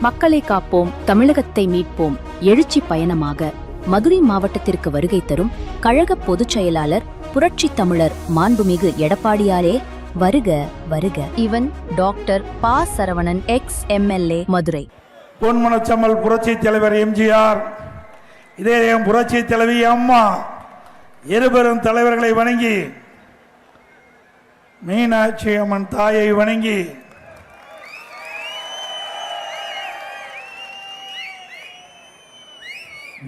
மக்களை காப்போம் தமிழகத்தை மீட்போம். எழுச்சி பயணமாக மதுரை மாவட்டத்திற்கு வருகை தரும் கழக பொதுச் செயலாளர் புரட்சி தமிழர் மாண்புமிகு எடப்பாடியாரே வருக வருக. இவன் doctor Pa. Saravanan ex MLA Madurai. பொன்மனச்சம்மல் புரட்சி தலைவர் எம்ஜிஆர் இதே என் புரட்சி தலைவி அம்மா இருபெரும் தலைவர்களை வணங்கி மீனாட்சி அம்மன் தாயை வணங்கி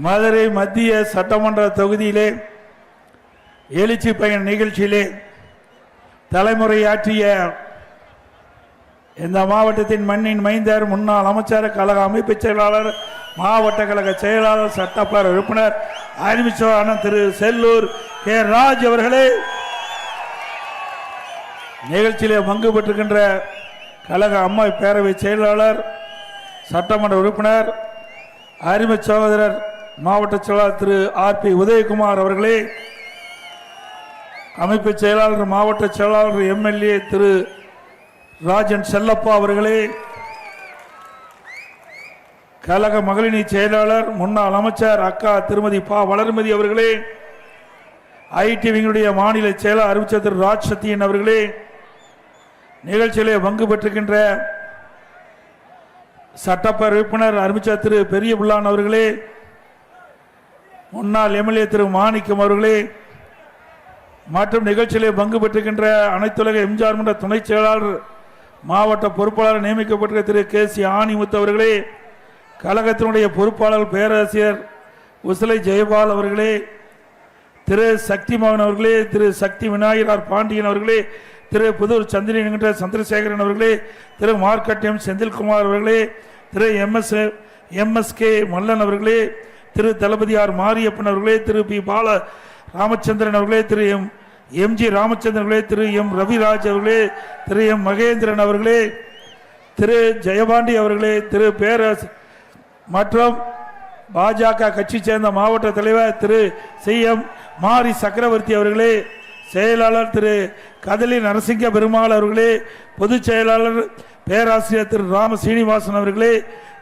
மதுரை மத்திய சட்டமன்ற தொகுதியிலே எழுச்சி பயன் நிகழ்ச்சியிலே தலைமுறையாற்றிய இந்த மாவட்டத்தின் மண்ணின் மைந்தர் முன்னாள் அமைச்சர் கழக அமைப்பு செயலாளர் மாவட்ட கழக செயலாளர் சட்டப்பேரவை உறுப்பினர் அறிவிச்சவாளர் திரு செல்லூர் கே. ராஜ் அவர்களே நிகழ்ச்சியிலே பங்கு பெற்றிருக்கின்ற கழக அம்மா பேரவை செயலாளர் சட்டமன்ற உறுப்பினர் அருமை சகோதரர் மாவட்ட செயலாளர் திரு ஆர் பி உதயகுமார் அவர்களே அமைப்பு செயலாளர் மாவட்ட செயலாளர் எம்எல்ஏ திரு ராஜன் செல்லப்பா அவர்களே கழக மகளினி செயலாளர் முன்னாள் அமைச்சர் அக்கா திருமதி பா வளர்மதி அவர்களே ஐடிவிங்களுடைய மாநில செயலாளர் அறிவிச்சர் திரு ராஜ் சத்தியன் அவர்களே நிகழ்ச்சியிலே பங்கு பெற்றிருக்கின்ற சட்டப்பேரவை உறுப்பினர் அறிவிச்சர் திரு பெரிய புல்லான் அவர்களே முன்னாள் எம்எல்ஏ திரு மாணிக்கம் அவர்களே மற்றும் நிகழ்ச்சியிலே பங்கு பெற்றிருக்கின்ற அனைத்துலக எம்ஜிஆர் மன்ற துணைச் செயலாளர் மாவட்ட பொறுப்பாளர் நியமிக்கப்பட்டிருக்க திரு கே சி ஆணிமுத்து அவர்களே கழகத்தினுடைய பொறுப்பாளர் பேராசிரியர் உசிலை ஜெயபால் அவர்களே திரு சக்தி மோகன் அவர்களே திரு சக்தி விநாயகர் பாண்டியன் அவர்களே திரு புதூர் சந்திரன் என்கின்ற சந்திரசேகரன் அவர்களே திரு மார்க்கட்டியம் செந்தில்குமார் அவர்களே திரு எம்எஸ் எம்எஸ்கே மல்லன் அவர்களே திரு தளபதியார் மாரியப்பன் அவர்களே திரு பி. பால ராமச்சந்திரன் அவர்களே திரு எம். எம்ஜி ராமச்சந்திரன் அவர்களே திரு எம். ரவிராஜ் அவர்களே திரு எம். மகேந்திரன் அவர்களே திரு ஜெயபாண்டி அவர்களே திரு பேரஸ் மற்றும் பாஜக கட்சி சேர்ந்த மாவட்ட தலைவர் திரு சி. எம். மாரி சக்கரவர்த்தி அவர்களே செயலாளர் திரு கதலி நரசிங்க பெருமாள் அவர்களே பொதுச் செயலாளர் பேராசிரியர் திரு ராம சீனிவாசன் அவர்களே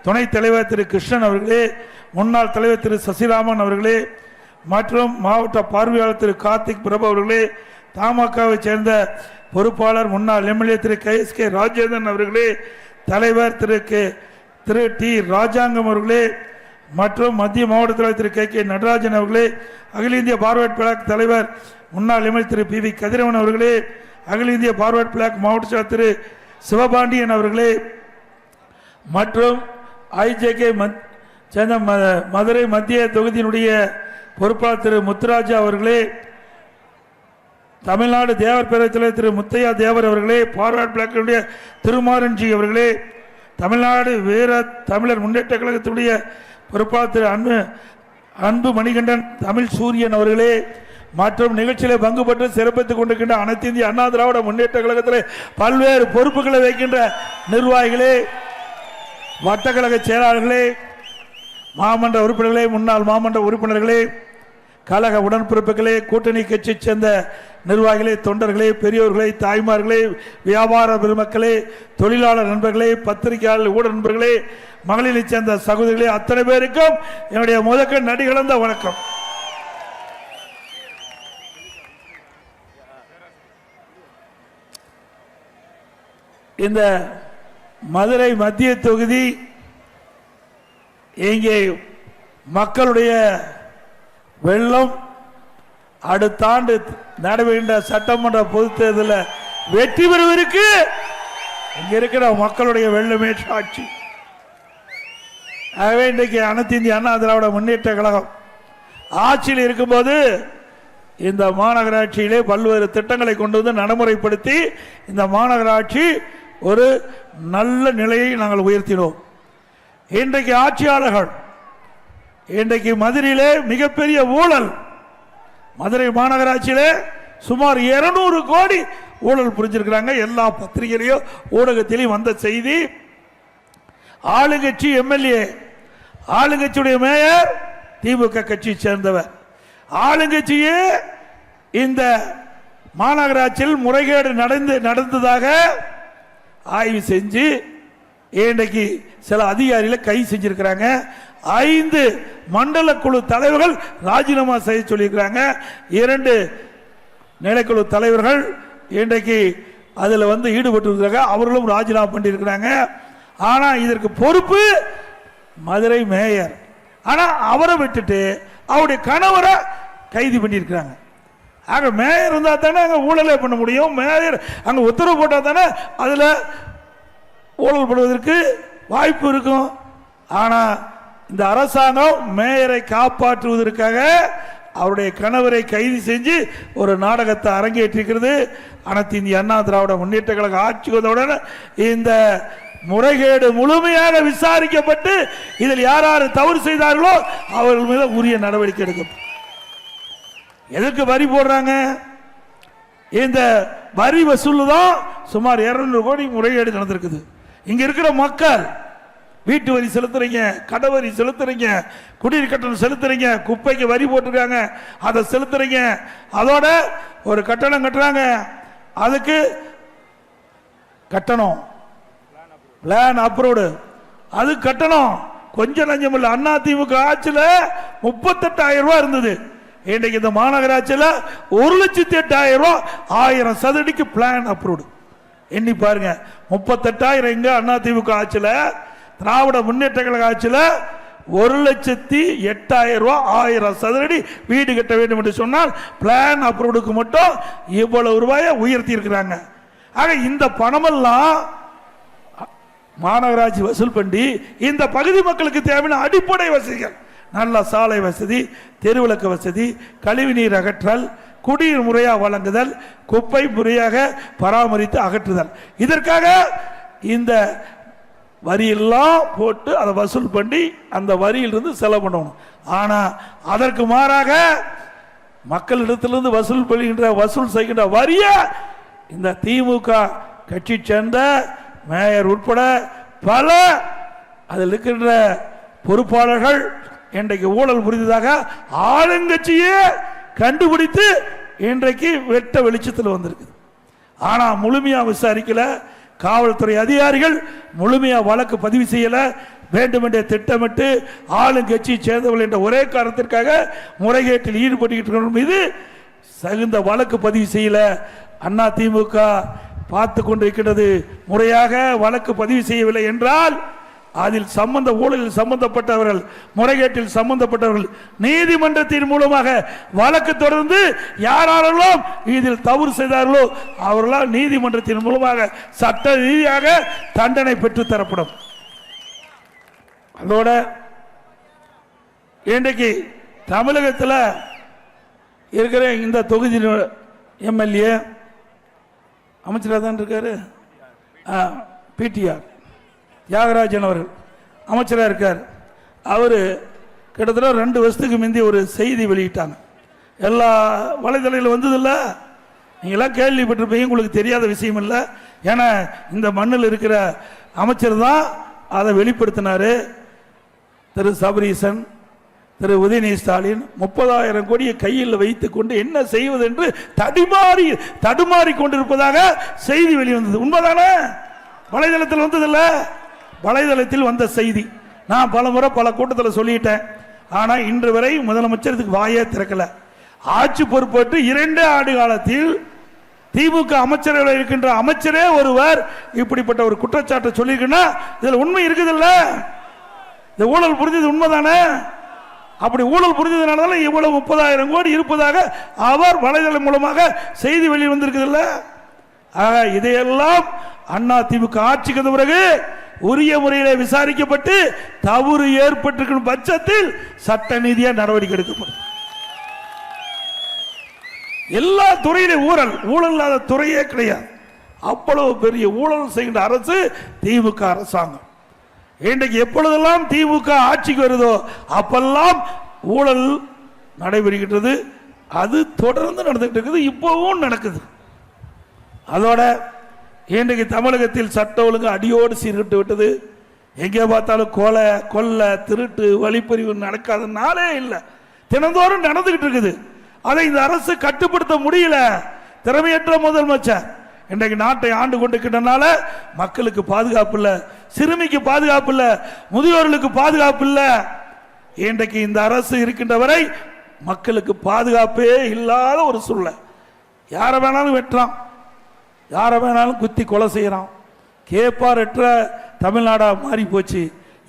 துணைத் தலைவர் திரு கிருஷ்ணன் அவர்களே முன்னாள் தலைவர் திரு சசிராமன் அவர்களே மற்றும் மாவட்ட பார்வையாளர் திரு கார்த்திக் பிரபு அவர்களே தமாகவை சேர்ந்த பொறுப்பாளர் முன்னாள் எம்எல்ஏ திரு கே எஸ் கே ராஜேந்திரன் அவர்களே தலைவர் திரு கே திரு டி ராஜாங்கம் அவர்களே மற்றும் மத்திய மாவட்ட தலைவர் திரு கே கே நடராஜன் அவர்களே அகில இந்திய பார்வர்ட் பிளாக் தலைவர் முன்னாள் எம்எல்ஏ திரு பி வி கதிரவன் அவர்களே அகில இந்திய பார்வர்ட் பிளாக் மாவட்ட செயலர் திரு சிவபாண்டியன் அவர்களே மற்றும் ஐஜேகே மத் சேர்ந்த ம- மதுரை மத்திய தொகுதியினுடைய பொறுப்பாளர் திரு முத்துராஜா அவர்களே தமிழ்நாடு தேவர் பேரவைத் தலைவர் திரு முத்தையா தேவர் அவர்களே பார்வர்ட் பிளாக்கினுடைய திருமாரன்ஜி அவர்களே தமிழ்நாடு வீர தமிழர் முன்னேற்ற கழகத்தினுடைய பொறுப்பாளர் திரு அன்பு அன்பு மணிகண்டன் தமிழ் சூரியன் அவர்களே மற்றும் நிகழ்ச்சியிலே பங்கு பெற்று சிறப்பித்துக் கொண்டிருக்கின்ற அனைத்து இந்திய அண்ணா திராவிட முன்னேற்ற கழகத்தில் பல்வேறு பொறுப்புகளை வைக்கின்ற நிர்வாகிகளே வட்டக்கழக செயலாளர்களே மாமன்ற உறுப்பினர்களே முன்னாள் மாமன்ற உறுப்பினர்களே கழக உடன்பிறப்புகளே கூட்டணி கட்சி சேர்ந்த நிர்வாகிகளே தொண்டர்களே பெரியோர்களே தாய்மார்களே வியாபார பெருமக்களே தொழிலாளர் நண்பர்களே பத்திரிகையாளர் ஊட நண்பர்களே மகளிரை சேர்ந்த சகோதரிகளே அத்தனை பேருக்கும் என்னுடைய முதக்க நடிகலந்த வணக்கம். இந்த மதுரை மத்திய தொகுதி இங்கே மக்களுடைய வெள்ளம் அடுத்த ஆண்டு நடைபெறுகின்ற சட்டமன்ற பொது தேர்தலில் வெற்றி பெறுவதற்கு இங்க இருக்கிற மக்களுடைய வெள்ளமே சாட்சி ஆகவே இன்றைக்கு அனைத்து இந்திய அண்ணா திராவிட முன்னேற்ற கழகம் ஆட்சியில் இருக்கும்போது இந்த மாநகராட்சியிலே பல்வேறு திட்டங்களை கொண்டு வந்து நடைமுறைப்படுத்தி இந்த மாநகராட்சி ஒரு நல்ல நிலையை நாங்கள் உயர்த்தினோம். இன்றைக்கு ஆட்சியாளர்கள் இன்றைக்கு மதுரையிலே மிகப்பெரிய ஊழல். மதுரை மாநகராட்சியிலே சுமார் 200 கோடி ஊழல் புரிஞ்சிருக்கிறாங்க. எல்லா பத்திரிகையிலையும் ஊடகத்திலையும் வந்த செய்தி. ஆளுங்கட்சி எம்எல்ஏ ஆளுங்கட்சியுடைய மேயர் திமுக கட்சியை சேர்ந்தவர். ஆளுங்கட்சியே இந்த மாநகராட்சியில் முறைகேடு நடந்து நடந்ததாக ஆய்வு செஞ்சு இன்றைக்கு சில அதிகாரிகளை கை செஞ்சிருக்கிறாங்க? ஐந்து மண்டல குழு தலைவர்கள் ராஜினாமா செய்ய சொல்லியிருக்கிறாங்க. இரண்டு நிலைக்குழு தலைவர்கள் இன்றைக்கு அதில் வந்து ஈடுபட்டு இருக்கிறாங்க அவர்களும் ராஜினாமா பண்ணியிருக்கிறாங்க. ஆனால் இதற்கு பொறுப்பு மதுரை மேயர். ஆனால் அவரை விட்டுட்டு அவருடைய கணவரை கைது பண்ணியிருக்கிறாங்க. ஆக மேயர் இருந்தால் தானே அங்கே ஊழலே பண்ண முடியும். மேயர் அங்கே உத்தரவு போட்டால் தானே அதில் ஊழல் படுவதற்கு வாய்ப்பு இருக்கும். ஆனால் இந்த அரசாங்கம் மேயரை காப்பாற்றுவதற்காக அவருடைய கணவரை கைது செஞ்சு ஒரு நாடகத்தை அரங்கேற்றிருக்கிறது. அனைத்து இந்திய அண்ணா திராவிட முன்னேற்ற கழக ஆட்சி வந்தவுடன் இந்த முறைகேடு முழுமையாக விசாரிக்கப்பட்டு இதில் யார் யார் தவறு செய்தார்களோ அவர்கள் மீது உரிய நடவடிக்கை எடுக்கும் எதற்கு வரி போடுறாங்க? இந்த வரி வசூல் தான் சுமார் 200 கோடி முறைகேடு நடந்திருக்குது. இங்க இருக்கிற மக்கள் வீட்டு வரி செலுத்துறீங்க கடை வரி செலுத்துறீங்க குடிநீர் கட்டணம் செலுத்துறீங்க குப்பைக்கு வரி போட்டிருக்காங்க அதை செலுத்துறீங்க. அதோட ஒரு கட்டணம் கட்டுறாங்க. அதுக்கு கட்டணம். பிளான் அப்ரூவ்டு அது கட்டணம். கொஞ்சம் நஞ்சம் இல்லை. அண்ணா திமுக ஆட்சியில் முப்பத்தெட்டாயிரம் ரூபாய் இருந்தது. இன்றைக்கு இந்த மாநகராட்சியில் ஒரு லட்சத்தி எட்டாயிரம் ரூபாய் ஆயிரம் சதுரடிக்கு பிளான் அப்ரூவ்டு எண்ணி பாருங்க. முப்பத்தெட்டாயிரம் எங்க அண்ணா திமுக ஆட்சியில்? திராவிட முன்னேற்ற கழக ஆட்சியில் ஒரு லட்சத்தி எட்டாயிரம் ரூபா ஆயிரம் சதுரடி வீடு கட்ட வேண்டும் என்று சொன்னால் பிளான் அப்ரூவ்டுக்கு மட்டும் இவ்வளவு ரூபாயை உயர்த்தி இருக்கிறாங்க. ஆக இந்த பணமெல்லாம் மாநகராட்சி வசூல் பண்ணி இந்த பகுதி மக்களுக்கு தேவையான அடிப்படை வசதிகள். நல்ல சாலை வசதி தெருவிளக்கு வசதி கழிவுநீர் அகற்றல் குடிநீர் முறையாக வழங்குதல் குப்பை முறையாக பராமரித்து அகற்றுதல். இதற்காக இந்த வரியெல்லாம் போட்டு அதை வசூல் பண்ணி அந்த வரியிலிருந்து செலவு பண்ணணும். ஆனால் அதற்கு மாறாக மக்களிடத்திலிருந்து வசூல் பண்ணுகின்ற வசூல் செய்கின்ற வரிய இந்த திமுக கட்சி சேர்ந்த மேயர் உட்பட பல அதில் இருக்கின்ற பொறுப்பாளர்கள் இன்றைக்கு ஊழல் புரிந்ததாக ஆளுங்கட்சியே கண்டுபிடித்து இன்றைக்கு வெட்ட வெளிச்சத்தில் வந்திருக்குது. ஆனால் முழுமையாக விசாரிக்கல. காவல்துறை அதிகாரிகள் முழுமையாக வழக்கு பதிவு செய்யலை. வேண்டுமென்றே திட்டமிட்டு ஆளுங்கட்சியை சேர்ந்தவர்கள் என்ற ஒரே காரணத்திற்காக முறைகேட்டில் ஈடுபட்டு மீது தகுந்த வழக்கு பதிவு செய்யல. அண்ணா திமுக பார்த்து கொண்டிருக்கிறது முறையாக வழக்கு பதிவு செய்யவில்லை என்றால் அதில் சம்பந்த ஊழலில் சம்பந்தப்பட்டவர்கள் முறைகேட்டில் சம்பந்தப்பட்டவர்கள் நீதிமன்றத்தின் மூலமாக வழக்கு தொடர்ந்து யாரெல்லாம் இதில் தவறு செய்தார்களோ அவர்களால் நீதிமன்றத்தின் மூலமாக சட்ட ரீதியாக தண்டனை பெற்றுத்தரப்படும் அதோட இன்றைக்கு தமிழகத்தில் இருக்கிற இந்த தொகுதி எம்எல்ஏ அமைச்சராக தான் இருக்காரு பிடிஆர் தியாகராஜன் அவர்கள் அமைச்சராக இருக்கார். அவர் கிட்டத்தட்ட ரெண்டு வருஷத்துக்கு முந்தி ஒரு செய்தி வெளியிட்டாங்க. எல்லா வலைதளையில் வந்ததில்ல. நீங்களாம் கேள்விப்பட்டிருப்பீங்க உங்களுக்கு தெரியாத விஷயம் இல்லை. ஏன்னா இந்த மண்ணில் இருக்கிற அமைச்சர் தான் அதை வெளிப்படுத்தினார். திரு சபரீசன் திரு உதயநிதி ஸ்டாலின் முப்பதாயிரம் கோடியை கையில் வைத்து கொண்டு என்ன செய்வது என்று தடுமாறி தடுமாறி கொண்டிருப்பதாக செய்தி வெளிவந்தது. உண்மைதானே? வலைதளத்தில் வந்ததில்ல. வலைதளத்தில் வந்த செய்தி. நான் பல முறை பல கூட்டத்தில் சொல்லிட்டேன். ஆனால் இன்று வரை முதலமைச்சர் இதுக்கு வாயே திறக்கல. ஆட்சி பொறுப்பேற்று இரண்டு ஆண்டு காலத்தில் திமுக அமைச்சர்கள் இருக்கின்ற அமைச்சரே ஒருவர் இப்படிப்பட்ட ஒரு குற்றச்சாட்டை சொல்லியிருக்குன்னா இதில் உண்மை இருக்குதுல்ல? இந்த ஊழல் புரிஞ்சது உண்மைதானே? அப்படி ஊழல் புரிஞ்சதுனால தான் இவ்வளவு முப்பதாயிரம் கோடி இருப்பதாக அவர் வலைதளம் மூலமாக செய்தி வெளியே வந்திருக்குதுல்ல ஆக இதையெல்லாம் அண்ணா திமுக ஆட்சிக்கு பிறகு உரிய முறையில் விசாரிக்கப்பட்டு தவறு ஏற்பட்டிருக்கும் பட்சத்தில் சட்ட நீதியாக நடவடிக்கை எடுக்கப்படும். எல்லா துறையிலும் ஊழல் ஊழல் இல்லாத துறையே கிடையாது. அவ்வளவு பெரிய ஊழல் செய்கின்ற அரசு திமுக அரசாங்கம். இன்றைக்கு எப்பொழுதெல்லாம் திமுக ஆட்சிக்கு வருதோ அப்பெல்லாம் ஊழல் நடைபெறுகின்றது. அது தொடர்ந்து நடந்துகிட்டு இருக்குது இப்பவும் நடக்குது. அதோட இன்றைக்கு தமிழகத்தில் சட்ட ஒழுங்கு அடியோடு சீர்கிட்டு விட்டது. எங்கே பார்த்தாலும் கொலை கொள்ளை திருட்டு வழிப்பறிவு நடக்காத நாளே இல்லை. தினந்தோறும் நடந்துகிட்டு இருக்குது. அதை இந்த அரசு கட்டுப்படுத்த முடியல. திறமையற்ற முதலமைச்சர். இன்றைக்கு நாட்டை ஆண்டு கொண்டிருக்கின்றனால மக்களுக்கு பாதுகாப்பு இல்லை. சிறுமிக்கு பாதுகாப்பு இல்லை. முதியோர்களுக்கு பாதுகாப்பு இல்லை. இன்றைக்கு இந்த அரசு இருக்கின்ற வரை மக்களுக்கு பாதுகாப்பே இல்லாத ஒரு சூழ்நிலை. யாரை வேணாலும் வெட்டுறான் யாரை வேணாலும் குத்தி கொலை செய்கிறான் கேப்பாரற்ற தமிழ்நாடாக மாறி போச்சு.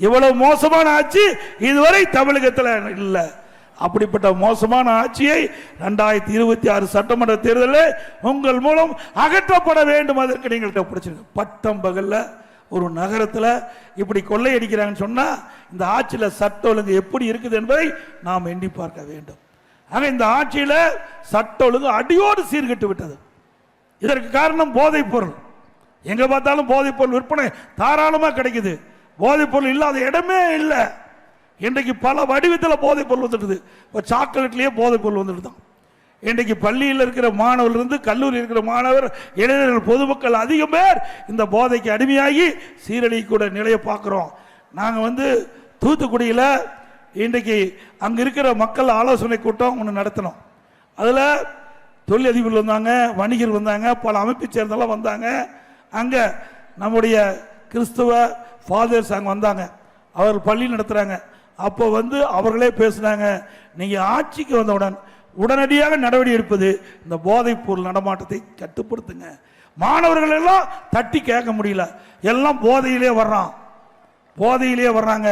இவ்வளவு மோசமான ஆட்சி இதுவரை தமிழகத்தில் இல்லை. அப்படிப்பட்ட மோசமான ஆட்சியை ரெண்டாயிரத்தி இருபத்தி ஆறு சட்டமன்ற தேர்தலில் உங்கள் மூலம் அகற்றப்பட வேண்டும் அதற்கு நீங்கள் பிடிச்சிருங்க. பட்டம் பகலில் ஒரு நகரத்தில் இப்படி கொள்ளையடிக்கிறாங்கன்னு சொன்னால் இந்த ஆட்சியில் சட்ட ஒழுங்கு எப்படி இருக்குது என்பதை நாம் எண்ணி பார்க்க வேண்டும். ஆக இந்த ஆட்சியில் சட்ட ஒழுங்கு அடியோடு சீர்கெட்டு விட்டது. இதற்கு காரணம் போதைப் பொருள். எங்க பார்த்தாலும் போதைப் பொருள் விற்பனை தாராளமாக கிடைக்குது. போதைப் பொருள் இல்லாத இடமே இல்லை. இன்றைக்கு பல வடிவத்தில் போதைப் பொருள் வந்துடுது இப்போ சாக்லேட்லேயே போதைப் பொருள் வந்துட்டு தான் இன்றைக்கு பள்ளியில் இருக்கிற மாணவர்லேருந்து கல்லூரியில் இருக்கிற மாணவர் இளைஞர்கள் பொதுமக்கள் அதிகம் பேர் இந்த போதைக்கு அடிமையாகி சீரழிக்கூட நிலையை பார்க்குறோம். நாங்கள் வந்து தூத்துக்குடியில் இன்றைக்கு அங்கே இருக்கிற மக்கள் ஆலோசனை கூட்டம் ஒன்று நடத்தினோம். அதில் தொழிலதிபர்கள் வந்தாங்க வணிகர் வந்தாங்க பல அமைப்பை சேர்ந்தெல்லாம் வந்தாங்க. அங்கே நம்முடைய கிறிஸ்துவ ஃபாதர்ஸ் அங்கே வந்தாங்க. அவர் பள்ளி நடத்துகிறாங்க அப்போ வந்து அவர்களே பேசுனாங்க நீங்கள் ஆட்சிக்கு வந்தவுடன் உடனடியாக நடவடிக்கை எடுப்பது இந்த போதைப் பொருள் நடமாட்டத்தை கட்டுப்படுத்துங்க. மாணவர்கள் எல்லாம் தட்டி கேட்க முடியல. எல்லாம் போதையிலே வர்றான். போதையிலேயே வர்றாங்க.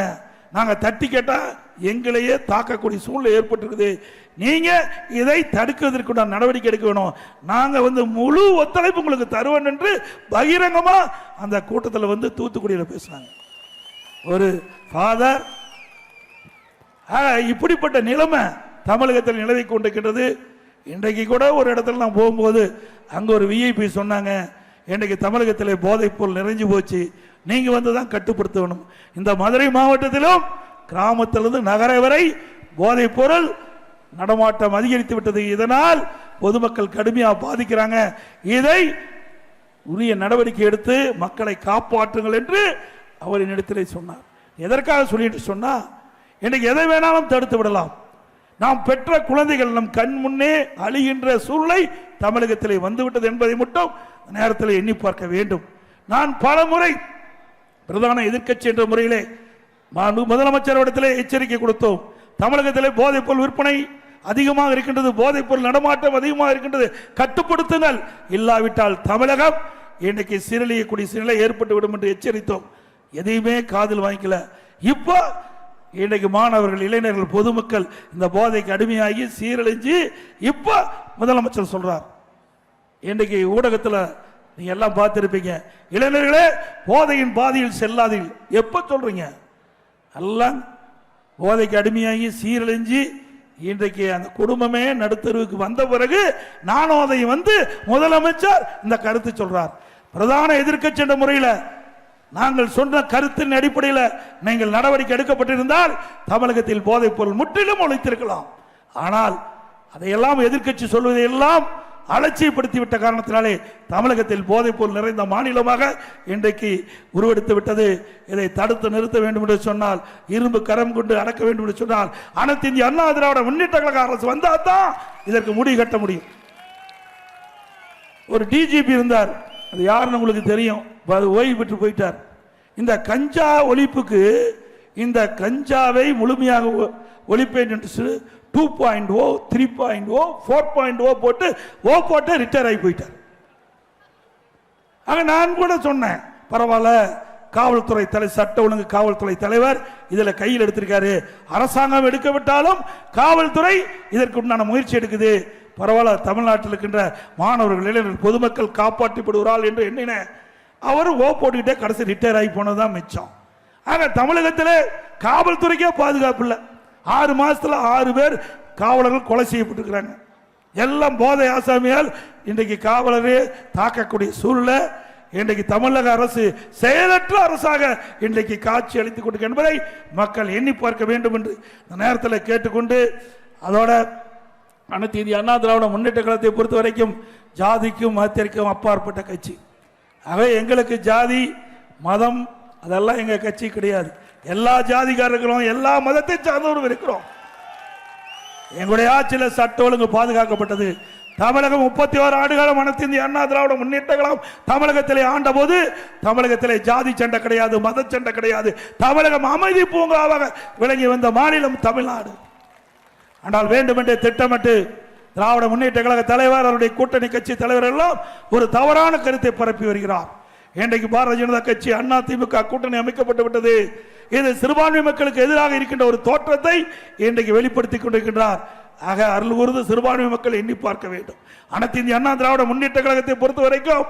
நாங்கள் தட்டி கேட்டால் எங்களையே தாக்கக்கூடிய சூழ்நிலை ஏற்பட்டிருக்குது. நீங்கள் இதை தடுக்கிறதுக்கு நடவடிக்கை எடுக்க வேணும். நாங்கள் வந்து முழு ஒத்துழைப்பு உங்களுக்கு தருவோம் என்று பகிரங்கமாக அந்த கூட்டத்தில் வந்து தூத்துக்குடியில் பேசினாங்க. ஒரு ஃபாதர் இப்படிப்பட்ட நிலைமை தமிழகத்தில் நிலவி கொண்டிருக்கின்றது. இன்றைக்கு கூட ஒரு இடத்துல நான் போகும்போது அங்கே ஒரு விஐபி சொன்னாங்க. இன்றைக்கு தமிழகத்தில் போதைப்பொருள் நிறைஞ்சு போச்சு. நீங்கள் வந்து தான் கட்டுப்படுத்த வேணும் இந்த மதுரை மாவட்டத்திலும் கிராமத்திலிருந்து நகர வரை போதைப் பொருள் நடமாட்டம் அதிகரித்து விட்டது. இதனால் பொதுமக்கள் கடுமையாக பாதிக்கிறாங்க. இதை உரிய நடவடிக்கை எடுத்து மக்களை காப்பாற்றுங்கள் என்று அவர் என்னிடத்திலே சொன்னார். எதற்காக சொல்லிட்டு சொன்னா இன்னைக்கு எதை வேணாலும் தடுத்து விடலாம். நாம் பெற்ற குழந்தைகள் நம் கண் முன்னே அழிகின்ற சூழ்நிலை தமிழகத்திலே வந்துவிட்டது என்பதை மட்டும் நேரத்தில் எண்ணி பார்க்க வேண்டும். நான் பல முறை பிரதான எதிர்க்கட்சி என்ற முறையிலே முதலமைச்சர் இடத்திலே எச்சரிக்கை கொடுத்தோம். தமிழகத்திலே போதைப் பொருள் விற்பனை அதிகமாக இருக்கின்றது போதைப் பொருள் நடமாட்டம் அதிகமாக இருக்கின்றது. கட்டுப்படுத்துங்கள். இல்லாவிட்டால் தமிழகம் இன்னைக்கு சீரழியக்கூடிய சூழ்நிலை ஏற்பட்டு விடும் என்று எச்சரித்தோம். எதையுமே காதில் வாங்கிக்கல. இப்போ இன்னைக்கு மாணவர்கள் இளைஞர்கள் பொதுமக்கள் இந்த போதைக்கு அடிமையாகி சீரழிஞ்சு இப்போ முதலமைச்சர் சொல்றார். இன்றைக்கு ஊடகத்தில் நீங்க எல்லாம் பார்த்துருப்பீங்க. இளைஞர்களே போதையின் பாதையில் செல்லாதீர்கள். எப்போ சொல்றீங்க? எல்லாம் போதைக்கு அடிமையாகி சீரழிஞ்சு இன்றைக்கு அந்த குடும்பமே நடுத்தருவுக்கு வந்த பிறகு நானும் அதை வந்து முதலமைச்சர் இந்த கருத்து சொல்றார். பிரதான எதிர்க்கட்சி என்ற முறையில் நாங்கள் சொன்ன கருத்தின் அடிப்படையில் நீங்கள் நடவடிக்கை எடுக்கப்பட்டிருந்தால் தமிழகத்தில் போதைப் பொருள் முற்றிலும் ஒழித்திருக்கலாம். ஆனால் அதையெல்லாம் எதிர்க்கட்சி சொல்வதையெல்லாம் அலட்சியப்படுத்தி விட்ட காரணத்தினாலே தமிழகத்தில் போதைப்பொருள் நிறைந்த மாநிலமாக இன்றைக்கு உருவெடுத்து விட்டது. இதை தடுத்து நிறுத்த வேண்டும் என்று சொன்னால் இரும்பு கரம் கொண்டு அடக்க வேண்டும் என்று சொன்னால் அனைத்து இந்திய அண்ணா திராவிட முன்னேற்ற கழக அரசு வந்தால் தான் இதற்கு முடிவு கட்ட முடியும். ஒரு டிஜிபி இருந்தார். அது யாருன்னு உங்களுக்கு தெரியும். அது ஓய்வு பெற்று போயிட்டார். இந்த கஞ்சா ஒழிப்புக்கு இந்த கஞ்சாவை முழுமையாக ஒழிப்பேன் என்று two point o three point o four point o போட்டு ஓ போட்டு ரிட்டையர் ஆகி போயிட்டார். ஆக நான் கூட சொன்னேன் பரவாயில்ல காவல்துறை தலை சட்ட ஒழுங்கு காவல்துறை தலைவர் இதில் கையில் எடுத்திருக்காரு. அரசாங்கம் எடுக்க விட்டாலும் காவல்துறை இதற்கு உண்டான முயற்சி எடுக்குது. பரவாயில்ல தமிழ்நாட்டில் இருக்கின்ற மாணவர்கள் இளைஞர்கள் பொதுமக்கள் காப்பாற்றப்படுகிறாள் என்று எண்ணினேன் அவர் ஓ போட்டுக்கிட்டே கடைசி ரிட்டையர் ஆகி போனது தான் மிச்சம். ஆக தமிழகத்தில் காவல்துறைக்கே பாதுகாப்பு இல்லை. ஆறு மாசத்துல ஆறு பேர் காவலர்கள் கொலை செய்யப்பட்டிருக்கிறாங்க. எல்லாம் போதை ஆசாமியால் இன்றைக்கு காவலரே தாக்கக்கூடிய சூழ்நிலை. இன்றைக்கு தமிழக அரசு செயலற்ற அரசாக இன்றைக்கு காட்சி அளித்துக் கொண்டிருக்க என்பதை மக்கள் எண்ணி பார்க்க வேண்டும் என்று இந்த நேரத்தில் கேட்டுக்கொண்டு அதோட அனைத்து இந்திய அண்ணா திராவிட முன்னேற்ற கழகத்தை பொறுத்த வரைக்கும் ஜாதிக்கும் மதத்திற்கும் அப்பாற்பட்ட கட்சி. ஆகவே எங்களுக்கு ஜாதி மதம் அதெல்லாம் எங்கள் கட்சி கிடையாது. எல்லா ஜாதிக்காரர்களும் எல்லா மதத்தை சார்ந்தவரும் இருக்கிறோம். எங்களுடைய ஆட்சியில் சட்ட ஒழுங்கு பாதுகாக்கப்பட்டது. தமிழகம் முப்பத்தி ஓரு ஆண்டுகாலம் அனைத்து அண்ணா திராவிட முன்னேற்ற கழகம் தமிழகத்திலே ஆண்டபோது தமிழகத்திலே ஜாதி சண்டை கிடையாது மத சண்டை கிடையாது. தமிழகம் அமைதி பூங்காவாக விளங்கி வந்த மாநிலம் தமிழ்நாடு. ஆனால் வேண்டுமென்றே திட்டமிட்டு திராவிட முன்னேற்ற கழக தலைவர் அவருடைய கூட்டணி கட்சி தலைவர் எல்லாம் ஒரு தவறான கருத்தை பரப்பி வருகிறார். இன்றைக்கு பாரதிய ஜனதா கட்சி அண்ணா திமுக கூட்டணி அமைக்கப்பட்டு விட்டது. இது சிறுபான்மை மக்களுக்கு எதிராக இருக்கின்ற ஒரு தோற்றத்தை இன்றைக்கு வெளிப்படுத்திக் கொண்டிருக்கின்றார். ஆக அருள் கூர்ந்து சிறுபான்மை மக்கள் எண்ணி பார்க்க வேண்டும். அனைத்து இந்திய அண்ணா திராவிட முன்னேற்ற கழகத்தை பொறுத்த வரைக்கும்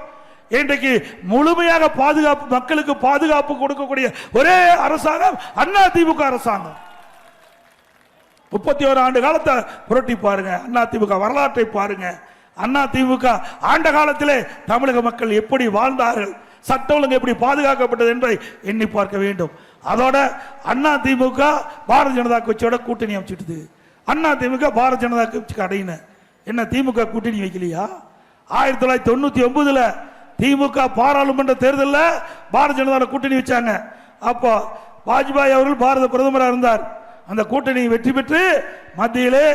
இன்றைக்கு முழுமையாக பாதுகாப்பு மக்களுக்கு பாதுகாப்பு கொடுக்கக்கூடிய ஒரே அரசாங்கம் அண்ணா திமுக அரசாங்கம். முப்பத்தி ஓரு ஆண்டு காலத்தை புரட்டி பாருங்க. அண்ணா திமுக வரலாற்றை பாருங்க. அண்ணா திமுக ஆண்ட காலத்திலே தமிழக மக்கள் எப்படி வாழ்ந்தார்கள்? சட்ட ஒழுங்கு எப்படி பாதுகாக்கப்பட்டது என்பதை எண்ணி பார்க்க வேண்டும். அதோட அண்ணா திமுக பாரதிய ஜனதா கட்சியோட கூட்டணி அமைச்சிட்டுது. அண்ணா திமுக பாரதிய ஜனதா கட்சிக்கு அடையின. என்ன திமுக கூட்டணி வைக்கலையா? ஆயிரத்தி தொள்ளாயிரத்தி தொண்ணூற்றி ஒன்பதில் திமுக பாராளுமன்ற தேர்தலில் பாரதிய ஜனதா கூட்டணி வச்சாங்க. அப்போ வாஜ்பாய் அவர்கள் பாரத பிரதமராக இருந்தார். அந்த கூட்டணி வெற்றி பெற்று மத்தியிலே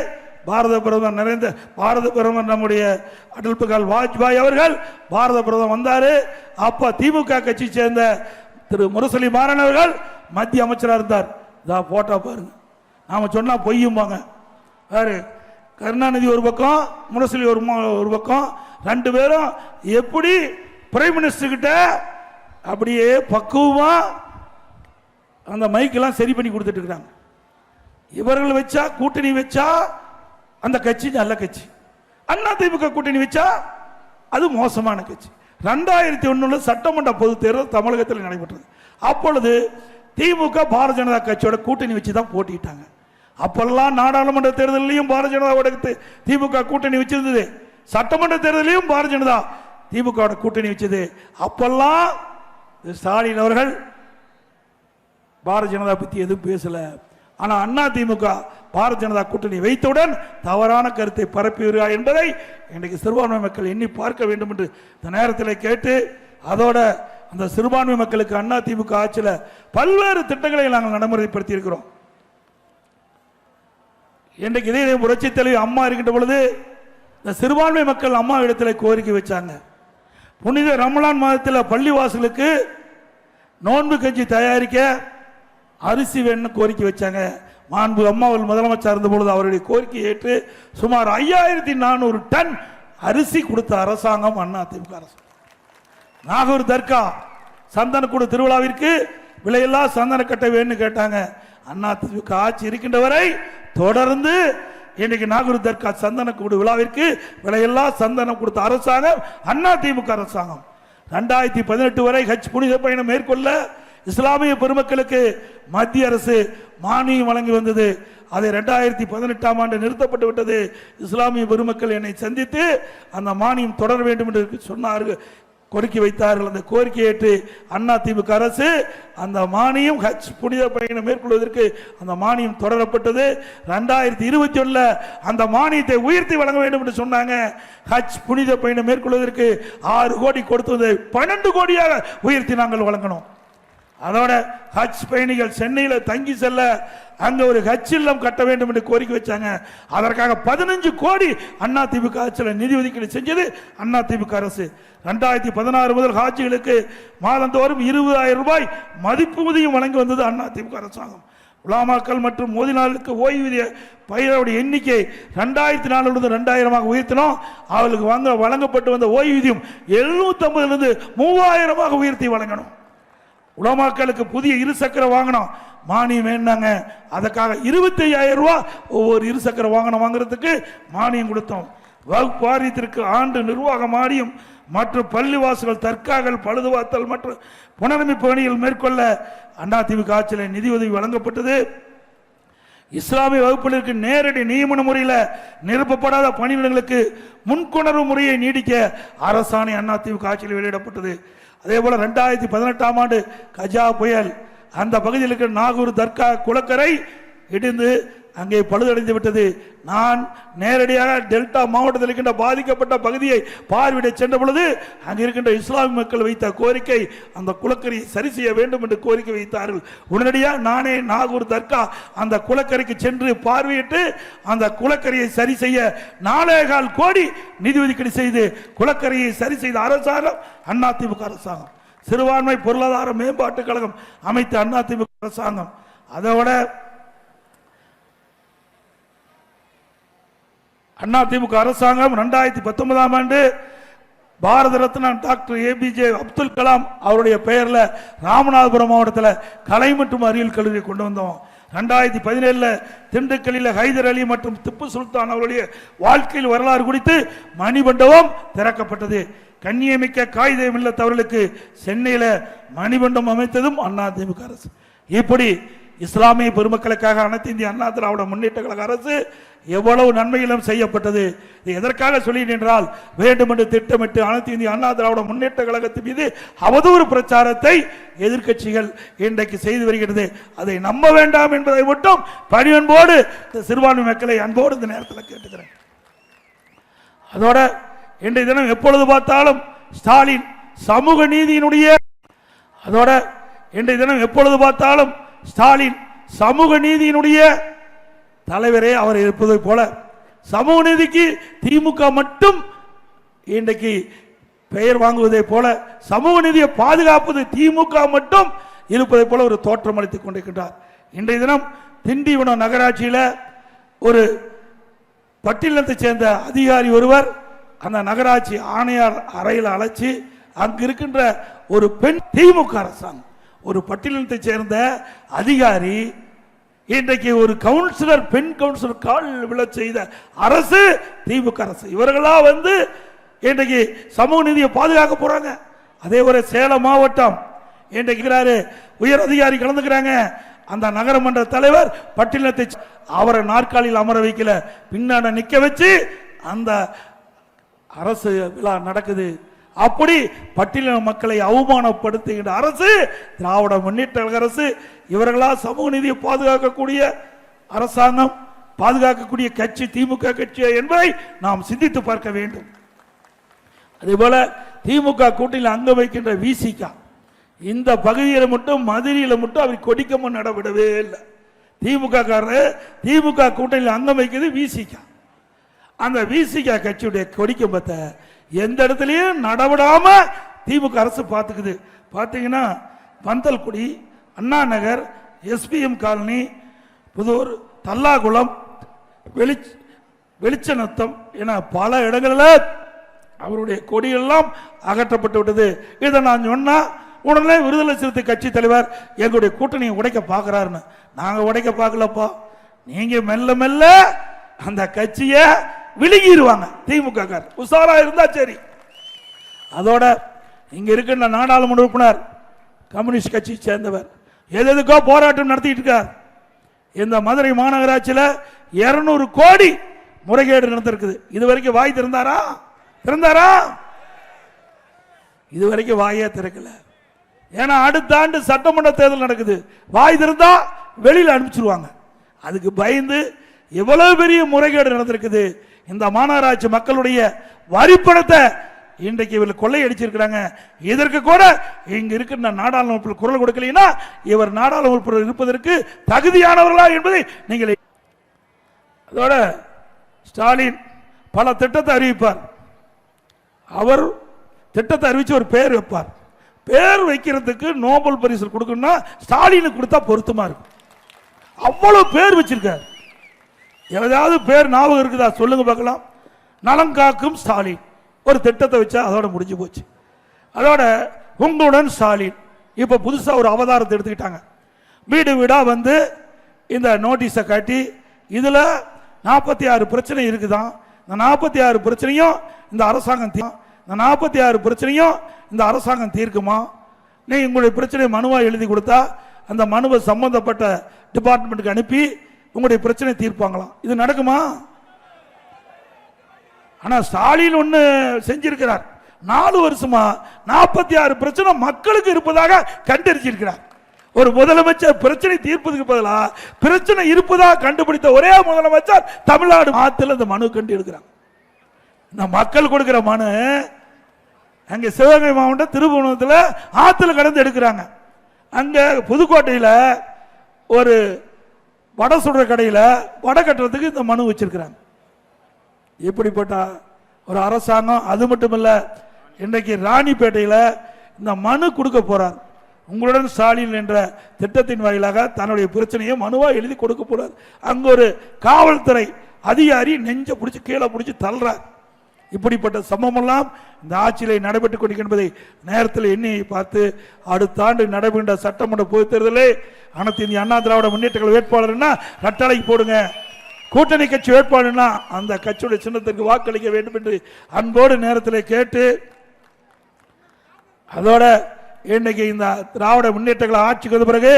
பாரத பிரதமர் நரேந்திர பாரத பிரதமர் நம்முடைய அடல் பிகால் வாஜ்பாய் அவர்கள் பாரத பிரதமர் வந்தார். அப்போ திமுக கட்சி சேர்ந்த திரு முரசொலி மாறன் அவர்கள் மத்திய அமைச்சராக இருந்தார். இதா போட்டோ பாருங்க. நாம் சொன்னால் பொய்யும்பாங்க. வேறு கருணாநிதி ஒரு பக்கம் முரசொலி ஒரு ஒரு பக்கம். ரெண்டு பேரும் எப்படி பிரைம் மினிஸ்டர்கிட்ட அப்படியே பக்குவமாக அந்த மைக்கெல்லாம் சரி பண்ணி கொடுத்துட்டு இருக்கிறாங்க. இவர்கள் வச்சா கூட்டணி வச்சா அந்த கட்சி நல்ல கட்சி. அண்ணா திமுக கூட்டணி வச்சா அது மோசமான கட்சி. ரெண்டாயிரத்தி ஒண்ணுல சட்டமன்ற பொது தேர்தல் தமிழகத்தில் நடைபெற்றது. அப்பொழுது திமுக பாரதிய ஜனதா கட்சியோட கூட்டணி வச்சு தான் போட்டிட்டாங்க அப்பெல்லாம் நாடாளுமன்ற தேர்தலையும் பாரதிய ஜனதாவோட திமுக கூட்டணி வச்சிருந்தது. சட்டமன்ற தேர்தலையும் பாரதிய ஜனதா திமுக கூட்டணி வச்சது. அப்பெல்லாம் ஸ்டாலின் அவர்கள் பாரதிய ஜனதா பத்தி எதுவும் பேசல. ஆனா அண்ணா திமுக பாரதிய ஜனதா கூட்டணி வைத்தவுடன் தவறான கருத்தை பரப்புகிறார் என்பதை இன்றைக்கு சிறுபான்மை மக்கள் எண்ணி பார்க்க வேண்டும் என்று இந்த நேரத்தில் கேட்டு அதோட அந்த சிறுபான்மை மக்களுக்கு அண்ணா திமுக ஆட்சியில் பல்வேறு திட்டங்களை நாங்கள் நடைமுறைப்படுத்தி இருக்கிறோம் இன்றைக்கு இதே புரட்சி தலைவி அம்மா இருக்கின்ற பொழுது இந்த சிறுபான்மை மக்கள் அம்மா இடத்துல கோரிக்கை வச்சாங்க. புனித ரமலான் மாதத்தில் பள்ளிவாசலுக்கு நோன்பு கஞ்சி தயாரிக்க அரிசி வேணும்னு கோரிக்கை வச்சாங்க. மாண்பு அம்மா முதலமைச்சர் இருந்த பொழுது அவருடைய கோரிக்கை ஏற்று சுமார் ஐயாயிரத்தி நானூறு டன் அரிசி கொடுத்த அரசாங்கம் அண்ணா திமுக அரசு. நாகூர் தர்கா சந்தனக்கூடு திருவிழாவிற்கு விலையில்லா சந்தன கட்ட வேணும்னு கேட்டாங்க. அண்ணா திமுக ஆட்சி இருக்கின்ற வரை தொடர்ந்து இன்னைக்கு நாகூர் தர்கா சந்தனக்கூடு விழாவிற்கு விலையில்லா சந்தனம் கொடுத்த அரசாங்கம் அண்ணா திமுக அரசாங்கம். ரெண்டாயிரத்தி பதினெட்டு வரை ஹஜ் புனித பயணம் மேற்கொள்ள இஸ்லாமிய பெருமக்களுக்கு மத்திய அரசு மானியம் வழங்கி வந்தது. அதை ரெண்டாயிரத்தி பதினெட்டாம் ஆண்டு நிறுத்தப்பட்டு விட்டது. இஸ்லாமிய பெருமக்கள் என்னை சந்தித்து அந்த மானியம் தொடர வேண்டும் என்று சொன்னார்கள். கொடுக்கி வைத்தார்கள். அந்த கோரிக்கையை ஏற்று அண்ணா திமுக அரசு அந்த மானியம் ஹஜ் புனித பயணம் மேற்கொள்வதற்கு அந்த மானியம் தொடரப்பட்டது. ரெண்டாயிரத்தி இருபத்தி ஒன்றில் அந்த மானியத்தை உயர்த்தி வழங்க வேண்டும் என்று சொன்னாங்க. ஹஜ் புனித பயணம் மேற்கொள்வதற்கு ஆறு கோடி கொடுத்தது பன்னெண்டு கோடியாக உயர்த்தி நாங்கள் வழங்கணும் அதோட ஹஜ் பயணிகள் சென்னையில் தங்கி செல்ல அங்க ஒரு ஹஜ் இல்லம் கட்ட வேண்டும் என்று கோரிக்கை வச்சாங்க. அதற்காக பதினஞ்சு கோடி அண்ணா திமுக ஆட்சியில் நிதி ஒதுக்கீடு செஞ்சது அண்ணா திமுக அரசு. ரெண்டாயிரத்தி பதினாறு முதல் ஹாஜிகளுக்கு மாதந்தோறும் இருபதாயிரம் ரூபாய் மதிப்பு உதவியும் வழங்கி வந்தது அண்ணா திமுக அரசாங்கம். உலாமாக்கள் மற்றும் மோதினாளுக்கு ஓய்வூதிய பயிரோடைய எண்ணிக்கை ரெண்டாயிரத்தி நாலுலேருந்து ரெண்டாயிரமாக உயர்த்தினோம். அவர்களுக்கு வாங்க வழங்கப்பட்டு வந்த ஓய்வூதியம் எழுநூற்றம்பதுலேருந்து மூவாயிரமாக உயர்த்தி வழங்கணும் உலமாக்களுக்கு புதிய இருசக்கர வாகனம் மானியம் வேணாங்க அதுக்காக இருபத்தி ஐயாயிரம் ரூபா ஒவ்வொரு இருசக்கர வாகனம் வாங்குறதுக்கு மானியம் கொடுத்தோம். வகுப்பு வாரியத்திற்கு ஆண்டு நிர்வாக மானியம் மற்றும் பள்ளிவாசல்கள் தற்காகள் பழுதுவாத்தல் மற்றும் புனரமைப்பு பணிகள் மேற்கொள்ள அதிமுக ஆட்சியில் நிதி உதவி வழங்கப்பட்டது. இஸ்லாமிய வகுப்பினருக்கு நேரடி நியமன முறையில் நிரப்பப்படாத பணியிடங்களுக்கு முன்கொணர்வு முறையை நீடிக்க அரசாணை அதிமுக ஆட்சியில் வெளியிடப்பட்டது. அதே போல் ரெண்டாயிரத்தி பதினெட்டாம் ஆண்டு கஜா புயல். அந்த பகுதியில் இருக்கிற நாகூர் தர்கா குளக்கரை இடிந்து அங்கே பழுதடைந்து விட்டது. நான் நேரடியாக டெல்டா மாவட்டத்தில் இருக்கின்ற பாதிக்கப்பட்ட பகுதியை பார்வையிட சென்ற பொழுது அங்கே இருக்கின்ற இஸ்லாமிய மக்கள் வைத்த கோரிக்கை அந்த குளக்கரையை சரி செய்ய வேண்டும் என்று கோரிக்கை வைத்தார்கள். உடனடியாக நானே நாகூர் தர்கா அந்த குளக்கரைக்கு சென்று பார்வையிட்டு அந்த குளக்கரையை சரி செய்ய நாலேகால் கோடி நிதி ஒதுக்கீடு செய்து குளக்கரையை சரி செய்த அரசாங்கம் அதிமுக அரசாங்கம். சிறுபான்மை பொருளாதார மேம்பாட்டுக் கழகம் அமைத்த அதிமுக அரசாங்கம். அண்ணா திமுக அரசாங்கம் ரெண்டாயிரத்தி பத்தொன்பதாம் ஆண்டு பாரத ரத்னா டாக்டர் ஏபிஜே அப்துல் கலாம் அவருடைய பெயரில் ராமநாதபுரம் மாவட்டத்தில் கலை மற்றும் அறிவியல் கல்லூரியை கொண்டு வந்தோம். ரெண்டாயிரத்தி பதினேழில் திண்டுக்கல்லில் ஹைதர் அலி மற்றும் திப்பு சுல்தான் அவருடைய வாழ்க்கையில் வரலாறு குறித்து மணிமண்டபம் திறக்கப்பட்டது. கண்ணியமிக்க காகிதம் இல்லத்தவர்களுக்கு சென்னையில் மணிமண்டபம் அமைத்ததும் அதிமுக அரசு. இப்படி இஸ்லாமிய பெருமக்களுக்காக அனைத்து இந்திய அண்ணா திராவிட முன்னேற்ற கழக அரசு எவ்வளவு நன்மைகளும் செய்யப்பட்டது. இது எதற்காக சொல்லினேன் என்றால் வேண்டுமென்று திட்டமிட்டு அனைத்து இந்திய அண்ணா திராவிட முன்னேற்ற கழகத்தின் மீது அவதூறு பிரச்சாரத்தை எதிர்க்கட்சிகள் இன்றைக்கு செய்து வருகிறது. அதை நம்ப வேண்டாம் என்பதை மட்டும் பணிவன்போடு இந்த சிறுபான்மை மக்களை அன்போடு இந்த நேரத்தில் கேட்டுக்கிறேன். அதோட இன்றைய தினம் எப்பொழுது பார்த்தாலும் ஸ்டாலின் சமூக நீதியினுடைய அதோட இன்றைய தினம் எப்பொழுது பார்த்தாலும் ஸ்டாலின் சமூக நீதியினுடைய தலைவரே அவர் இருப்பதை போல. சமூக நீதிக்கு திமுக மட்டும் இன்றைக்கு பெயர் வாங்குவதை போல சமூக நீதியை பாதுகாப்பது திமுக மட்டும் இருப்பதை போல ஒரு தோற்றம் அளித்துக் கொண்டிருக்கின்றார். இன்றைய தினம் திண்டிவனம் நகராட்சியில் ஒரு பட்டியலத்தை சேர்ந்த அதிகாரி ஒருவர் அந்த நகராட்சி ஆணையார் அறையில் அழைச்சி அங்கு இருக்கின்ற ஒரு பெண் திமுக அரசாங்கம் ஒரு பட்டியலத்தை சேர்ந்த அதிகாரி இன்றைக்கு ஒரு கவுன்சிலர் பெண் கவுன்சிலர் கால் விழச் செய்த அரசு திமுக அரசு. இவர்களா வந்து இன்றைக்கு சமூக நீதியை பாதுகாக்க போறாங்க. அதே ஒரு சேலம் மாவட்டம் இன்றைக்கு இருக்கிறாரு உயர் அதிகாரி கலந்துக்கிறாங்க. அந்த நகரமன்ற தலைவர் பட்டியலத்தை அவரை நாற்காலியில் அமர வைக்கல. பின்னாட நிக்க வச்சு அந்த அரசு விழா நடக்குது. அப்படி பட்டியலின மக்களை அவமானப்படுத்துகின்ற அரசு திராவிட முன்னேற்ற கழக அரசு இவர்களா சமூக நீதியை பாதுகாக்கக்கூடிய அரசாங்கம் பாதுகாக்கக்கூடிய கட்சி திமுக கட்சி என்பதை நாம் சிந்தித்து பார்க்க வேண்டும். அதேபோல திமுக கூட்டணியில் அங்க வைக்கின்ற விசிகா இந்த பகுதியில் மட்டும் மதுரையில் மட்டும் அவர் கொடிக்கம்மன் நடவிடவே இல்லை. திமுக காரர் திமுக கூட்டணியில் அங்கம் வைக்கிறது விசிகா அந்த விசிகா கட்சியுடைய கொடிக்கம்பத்தை எந்த இடத்துலையும் நடவிடாம திமுக அரசு பார்த்துக்குது. பார்த்தீங்கன்னா பந்தல்குடி அண்ணா நகர் எஸ்பிஎம் காலனி புதூர் தல்லாகுளம் வெளி வெளிச்சநத்தம் என பல இடங்களில் அவருடைய கொடியெல்லாம் அகற்றப்பட்டு விட்டது. இதை நான் சொன்னால் உடனே விடுதலை சிறுத்தை கட்சி தலைவர் எங்களுடைய கூட்டணியை உடைக்க பார்க்குறாருன்னு. நாங்கள் உடைக்க பார்க்கலப்பா. நீங்கள் மெல்ல மெல்ல அந்த கட்சியை விழுகிடுவாங்க திமுக கார் உஷாரா இருந்தா சரி. அதோட இங்க இருக்கின்ற நாடாளுமன்ற உறுப்பினர் கம்யூனிஸ்ட் கட்சியை சேர்ந்தவர். எது எதுக்கோ போராட்டம் நடத்திட்டு இருக்கார். இந்த மதுரை மாநகராட்சியில் இருநூறு கோடி முறைகேடு நடந்திருக்குது. இது வரைக்கும் வாய் திறந்தாரா? திறந்தாரா? இது வரைக்கும் வாயே திறக்கல. ஏன்னா அடுத்த ஆண்டு சட்டமன்ற தேர்தல் நடக்குது. வாய் திறந்தா வெளியில் அனுப்பிச்சிருவாங்க. அதுக்கு பயந்து எவ்வளவு பெரிய முறைகேடு நடந்திருக்குது. இந்த மாநகராட்சி மக்களுடைய வரிப்பணத்தை இன்றைக்கு இவர்கள் கொள்ளையடிச்சிருக்கிறாங்க. இதற்கு கூட இங்க இருக்கின்ற நாடாளுமன்ற குரல் கொடுக்கலைன்னா இவர் நாடாளுமன்ற இருப்பதற்கு தகுதியானவர்களா என்பதை நீங்கள் அதோட ஸ்டாலின் பல திட்டத்தை அறிவிப்பார். அவர் திட்டத்தை அறிவித்து ஒரு பேர் வைப்பார். பேர் வைக்கிறதுக்கு நோபல் பரிசு கொடுக்கணும்னா ஸ்டாலினுக்கு கொடுத்தா பொருத்தமா இருக்கும். அவ்வளவு பேர் வச்சிருக்கார். ஏதாவது பேர் ஞாபகம் இருக்குதா? சொல்லுங்க பார்க்கலாம். நலம் காக்கும் ஸ்டாலின். ஒரு திட்டத்தை வச்சா அதோட முடிஞ்சு போச்சு. அதோட உங்களுடன் ஸ்டாலின். இப்போ புதுசாக ஒரு அவதாரத்தை எடுத்துக்கிட்டாங்க. வீடு வீடாக வந்து இந்த நோட்டீஸை காட்டி இதில் நாற்பத்தி ஆறு பிரச்சனை இருக்குதான் இந்த நாற்பத்தி ஆறு பிரச்சனையும் இந்த அரசாங்கம் தீ இந்த நாற்பத்தி ஆறு பிரச்சனையும் இந்த அரசாங்கம் தீர்க்குமா? நீ உங்களுடைய பிரச்சனையை மனுவாக எழுதி கொடுத்தா அந்த மனுவை சம்பந்தப்பட்ட டிபார்ட்மெண்ட்டுக்கு அனுப்பி உங்களுடைய பிரச்சனை தீர்ப்பாங்களாம் இது நடக்குமா? ஆனா ஸ்டாலின் ஒண்ணு செஞ்சிருக்கிறார். நாலு வருஷமா நாற்பத்தி ஆறு பிரச்சனை மக்களுக்கு இருப்பதாக கண்டறிஞ்சிருக்கிறார். ஒரு முதலமைச்சர் பிரச்சனை தீர்ப்பதுக்கு பதிலா பிரச்சனை இருப்பதா கண்டுபிடித்த ஒரே முதலமைச்சர் தமிழ்நாடு ஆத்துல இந்த மனு கண்டு எடுக்கிறாங்க இந்த மக்கள் கொடுக்கிற மனு அங்க சிவகங்கை மாவட்டம் திருபுவனத்தில் ஆத்துல கடந்து எடுக்கிறாங்க. அங்க புதுக்கோட்டையில் ஒரு வடை சுடுற கடையில் வடை கட்டுறதுக்கு இந்த மனு வச்சிருக்கிறாங்க. இப்படிப்பட்ட ஒரு அரசாங்கம்? அது மட்டும் இல்லை இன்றைக்கு ராணிப்பேட்டையில் இந்த மனு கொடுக்க போகிறார் உங்களுடன் ஸ்டாலின் என்ற திட்டத்தின் வாயிலாக தன்னுடைய பிரச்சனையை மனுவாக எழுதி கொடுக்க போகிறார் அங்கே ஒரு காவல்துறை அதிகாரி நெஞ்சை பிடிச்சி கீழே பிடிச்சி தள்ளுறார். இப்படிப்பட்ட சம்பவமெல்லாம் இந்த ஆட்சியிலே நடைபெற்றுக் கொண்டிருக்கின்றதை நேரத்தில் எண்ணி பார்த்து அடுத்த ஆண்டு நடைபெறுகின்ற சட்டமன்ற பொதுத் தேர்தலே அனைத்து இந்திய அண்ணா திராவிட முன்னேற்ற வேட்பாளர்னா ரட்டளைக்கு போடுங்க. கூட்டணி கட்சி வேட்பாளர்னா அந்த கட்சியுடைய சின்னத்திற்கு வாக்களிக்க வேண்டும் என்று அன்போடு நேரத்தில் கேட்டு அதோட இன்னைக்கு இந்த திராவிட முன்னேற்றங்களை ஆட்சிக்கு வந்த பிறகு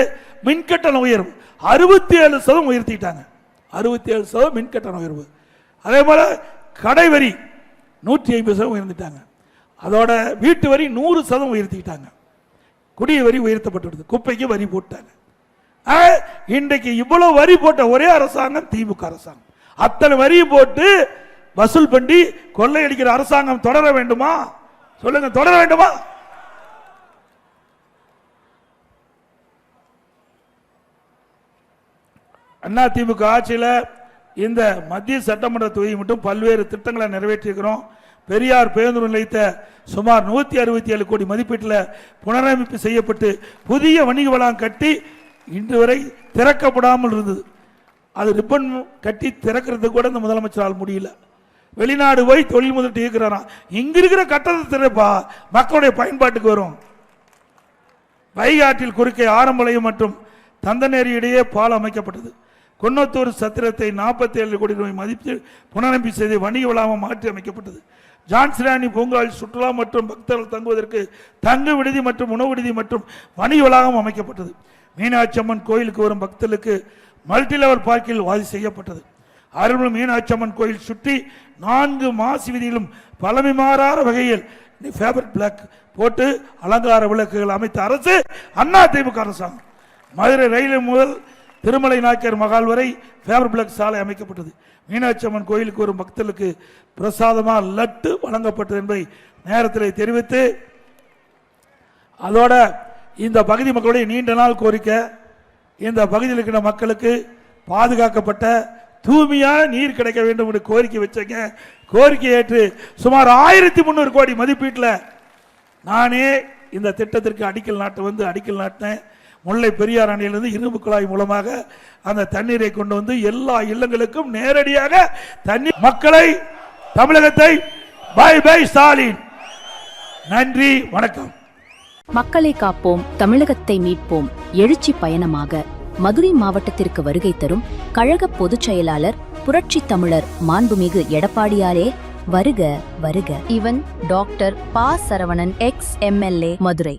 மின்கட்டண உயர்வு. அறுபத்தி ஏழு சதவீதம் உயர்த்திட்டாங்க. அறுபத்தி ஏழு சதவீதம் மின்கட்டண உயர்வு. அதே போல கடை வரி நூற்றி ஐம்பது சதவீதம் உயர்ந்துட்டாங்க. அதோட வீட்டு வரி நூறு சதம் உயர்த்திக்கிட்டாங்க. குடிய வரி உயர்த்தப்பட்டுள்ளது குப்பைக்கு வரி போட்டாங்க. ஆ, இன்றைக்கு இவ்வளவு வரி போட்ட ஒரே அரசாங்கம் திமுக அரசாங்கம். அத்தனை வரி போட்டு வசூல் பண்ணி கொள்ளையடிக்கிற அரசாங்கம் தொடர வேண்டுமா? சொல்லுங்க தொடர வேண்டுமா? அண்ணா திமுக ஆட்சியில் இந்த மத்திய சட்டமன்ற தொகுதி மட்டும் பல்வேறு திட்டங்களை நிறைவேற்றியிருக்கிறோம். பெரியார் பேருந்து நிலையத்தை சுமார் நூற்றி அறுபத்தி ஏழு கோடி மதிப்பீட்டில் புனரமைப்பு செய்யப்பட்டு புதிய வணிக வளாகம் கட்டி இன்று வரை திறக்கப்படாமல் இருந்தது. அது ரிப்பன் கட்டி திறக்கிறது கூட இந்த முதலமைச்சரால் முடியல. வெளிநாடு போய் தொழில் முதலீட்டு இருக்கிறாராம் இங்க இருக்கிற கட்டணத்தை திறப்பா மக்களுடைய பயன்பாட்டுக்கு வரும். வைகாட்டில் குறுக்கே ஆரம்பலையும் மற்றும் தந்தநேரி இடையே பாலம் அமைக்கப்பட்டது. குன்னத்தூர் சத்திரத்தை நாற்பத்தி ஏழு கோடி ரூபாய் மதிப்பு புனரமைப்பு செய்து வணிக வளாகம் மாற்றி அமைக்கப்பட்டது. ஜான்சிராணி பூங்காவில் சுற்றுலா மற்றும் பக்தர்கள் தங்குவதற்கு தங்கு விடுதி மற்றும் உணவு விடுதி மற்றும் வணிக வளாகம் அமைக்கப்பட்டது. மீனாட்சி அம்மன் கோயிலுக்கு வரும் பக்தர்களுக்கு மல்டி லெவல் பார்க்கில் வாதி செய்யப்பட்டது. அருள்மிகு மீனாட்சி அம்மன் கோயில் சுற்றி நான்கு மாசி வீதியிலும் பழமை மாறாத வகையில் ஃபேவரட் பிளாக் போட்டு அலங்கார விளக்குகள் அமைத்த அரசு அண்ணா திமுக அரசாங்கம். மதுரை ரயில் முதல் திருமலை நாயக்கர் மகால் வரை ஃபேவர் பிளாக் சாலை அமைக்கப்பட்டது. மீனாட்சி அம்மன் கோயிலுக்கு வரும் பக்தர்களுக்கு பிரசாதமாக லட்டு வழங்கப்பட்டது என்பதை நேரத்தில் தெரிவித்து அதோட இந்த பகுதி மக்களுடைய நீண்ட நாள் கோரிக்கை இந்த பகுதியில் இருக்கிற மக்களுக்கு பாதுகாக்கப்பட்ட தூய்மையான நீர் கிடைக்க வேண்டும் என்று கோரிக்கை வச்சங்க. கோரிக்கை ஏற்று சுமார் ஆயிரத்தி முந்நூறு கோடி மதிப்பீட்டில் நானே இந்த திட்டத்திற்கு அடிக்கல் நாட்டை வந்து அடிக்கல் நாட்டினேன். முல்லை பெரியார் அணையிலிருந்து இரும்பு குழாய் மூலமாக அந்த தண்ணீரை கொண்டு வந்து எல்லா இல்லங்களுக்கும் நேரடியாக தண்ணீர் மக்களை தமிழகத்தை பை பை ஸ்டாலின். நன்றி வணக்கம். மக்களை காப்போம் தமிழகத்தை மீட்போம். எழுச்சி பயணமாக மதுரை மாவட்டத்திற்கு வருகை தரும் கழக பொதுச் செயலாளர் புரட்சி தமிழர் மாண்புமிகு எடப்பாடியாரே வருக வருக. இவன் doctor Pa Saravanan ex MLA Madurai.